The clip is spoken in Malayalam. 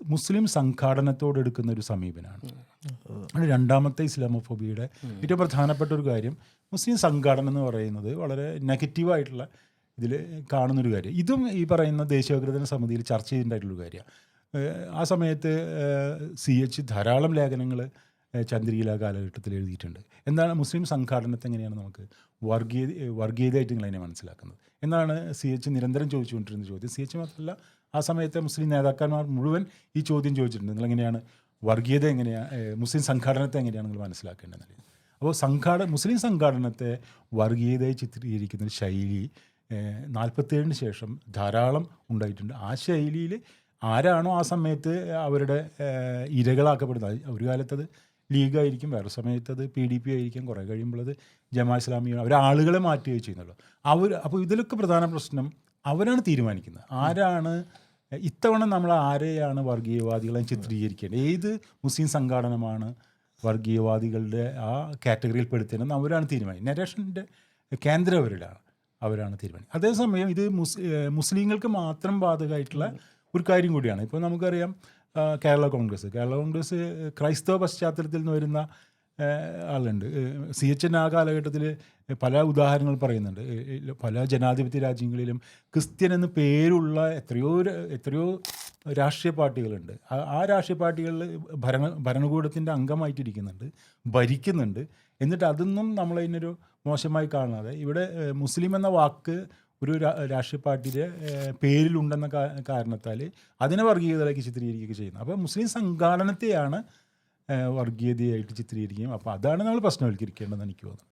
മുസ്ലിം സംഘാടനത്തോട് എടുക്കുന്ന ഒരു സമീപനമാണ് രണ്ടാമത്തെ ഇസ്ലാമോഫോബിയുടെ ഏറ്റവും പ്രധാനപ്പെട്ട ഒരു കാര്യം മുസ്ലിം സംഘാടനം എന്ന് പറയുന്നത് വളരെ നെഗറ്റീവായിട്ടുള്ള ഇതിൽ കാണുന്നൊരു കാര്യം. ഇതും ഈ പറയുന്ന ദേശീയോഗ്രതന സമിതിയിൽ ചർച്ച ചെയ്തിട്ടുണ്ടായിട്ടുള്ളൊരു കാര്യമാണ് ആ സമയത്ത് സി എച്ച് ധാരാളം ലേഖനങ്ങൾ ചന്ദ്രികല കാലഘട്ടത്തിൽ എഴുതിയിട്ടുണ്ട്. എന്താണ് മുസ്ലിം സംഘാടനത്തെ എങ്ങനെയാണ് നമുക്ക് വർഗീയ വർഗീയതയായിട്ട് നിങ്ങൾ അതിനെ മനസ്സിലാക്കുന്നത്? എന്നാണ് സി എച്ച് നിരന്തരം ചോദിച്ചുകൊണ്ടിരുന്ന ചോദ്യം. സി എച്ച് മാത്രമല്ല ആ സമയത്തെ മുസ്ലിം നേതാക്കന്മാർ മുഴുവൻ ഈ ചോദ്യം ചോദിച്ചിട്ടുണ്ട്. നിങ്ങൾ എങ്ങനെയാണ് വർഗീയത എങ്ങനെയാണ് മുസ്ലിം സംഘാടനത്തെ എങ്ങനെയാണ് നിങ്ങൾ മനസ്സിലാക്കേണ്ടത്? അപ്പോൾ സംഘാട മുസ്ലിം സംഘാടനത്തെ വർഗീയതയെ ചിത്രീകരിക്കുന്ന ശൈലി നാൽപ്പത്തേഴിന് ശേഷം ധാരാളം ഉണ്ടായിട്ടുണ്ട്. ആ ശൈലിയിൽ ആരാണോ ആ സമയത്ത് അവരുടെ ഇരകളാക്കപ്പെടുന്നത്? ഒരു കാലത്തത് ലീഗായിരിക്കും വേറെ സമയത്ത് അത് പി ഡി പി ആയിരിക്കും കുറേ കഴിയുമ്പോൾ അത് ജമാ ഇസ്ലാമിയാണ്. അവർ ആളുകളെ മാറ്റുകയോ ചെയ്യുന്നുള്ളൂ. അവർ അപ്പോൾ ഇതിലൊക്കെ പ്രധാന പ്രശ്നം അവരാണ് തീരുമാനിക്കുന്നത്. ആരാണ് ഇത്തവണ നമ്മൾ ആരെയാണ് വർഗീയവാദികളെ ചിത്രീകരിക്കേണ്ടത്? ഏത് മുസ്ലിം സംഘാടനമാണ് വർഗീയവാദികളുടെ ആ കാറ്റഗറിയിൽ പെടുത്തേണ്ടത് അവരാണ് തീരുമാനിക്കുന്നത്. നരേഷന്റെ കേന്ദ്രം അവരിലാണ് അവരാണ് തീരുമാനിക്കുന്നത്. അതേസമയം ഇത് മുസ് മുസ്ലിങ്ങൾക്ക് മാത്രം ബാധകമായിട്ടുള്ള ഒരു കാര്യം കൂടിയാണ്. ഇപ്പോൾ നമുക്കറിയാം കേരള കോൺഗ്രസ്. കേരള കോൺഗ്രസ് ക്രൈസ്തവ പശ്ചാത്തലത്തിൽ നിന്ന് വരുന്ന ആളുണ്ട്. സി എച്ച് എൻ ആ കാലഘട്ടത്തിൽ പല ഉദാഹരണങ്ങൾ പറയുന്നുണ്ട്. പല ജനാധിപത്യ രാജ്യങ്ങളിലും ക്രിസ്ത്യൻ എന്ന് പേരുള്ള എത്രയോ എത്രയോ രാഷ്ട്രീയ പാർട്ടികളുണ്ട്. ആ- രാഷ്ട്രീയ പാർട്ടികളിൽ ഭരണ ഭരണകൂടത്തിന്റെ അംഗമായിട്ടിരിക്കുന്നുണ്ട് ഭരിക്കുന്നുണ്ട്. എന്നിട്ട് അതൊന്നും നമ്മളതിനൊരു മോശമായി കാണാതെ ഇവിടെ മുസ്ലിം എന്ന വാക്ക് ഒരു രാഷ്ട്രീയ പാർട്ടിയുടെ പേരിലുണ്ടെന്ന കാരണത്താൽ അതിനെ വർഗീയതയിലേക്ക് ചിത്രീകരിക്കുകയൊക്കെ ചെയ്യുന്നത് അപ്പോൾ മുസ്ലിം സംഘാടനത്തെയാണ് വർഗീയതയായിട്ട് ചിത്രീകരിക്കുകയും. അപ്പോൾ അതാണ് നമ്മൾ പ്രശ്നവൽക്കരിക്കേണ്ടതെന്ന് എനിക്ക് തോന്നുന്നു.